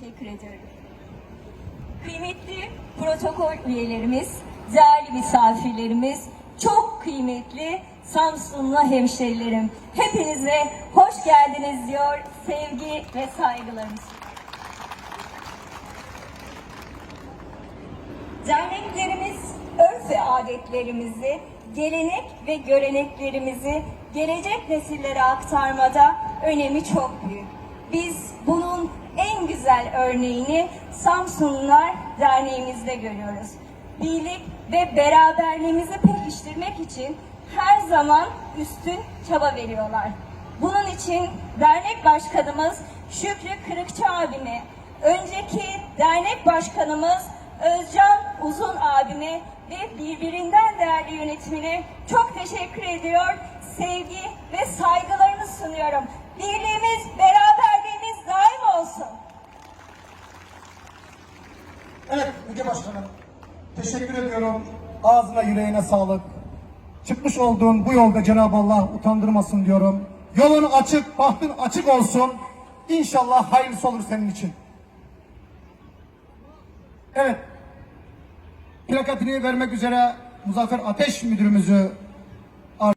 teşekkür ediyorum. Kıymetli protokol üyelerimiz, değerli misafirlerimiz, çok kıymetli Samsunlu hemşerilerim. Hepinize hoş geldiniz diyor sevgi ve saygılarımız. Derneklerimiz örf ve adetlerimizi, gelenek ve göreneklerimizi gelecek nesillere aktarmada önemi çok büyük. Biz en güzel örneğini Samsunlular Derneğimizde görüyoruz. Birlik ve beraberliğimizi pekiştirmek için her zaman üstün çaba veriyorlar. Bunun için dernek başkanımız Şükrü Kırıkçı abime, önceki dernek başkanımız Özcan Uzun abime ve birbirinden değerli yönetimine çok teşekkür ediyor. Sevgi ve saygılarımı sunuyorum. Birliğimiz, beraberliğimiz daim olsun. Evet Müge Başkanım. Teşekkür ediyorum. Ağzına yüreğine sağlık. Çıkmış olduğun bu yolda Cenab-ı Allah utandırmasın diyorum. Yolun açık, bahtın açık olsun. İnşallah hayırlısı olur senin için. Evet. Plakatını vermek üzere Muzaffer Ateş Müdürümüzü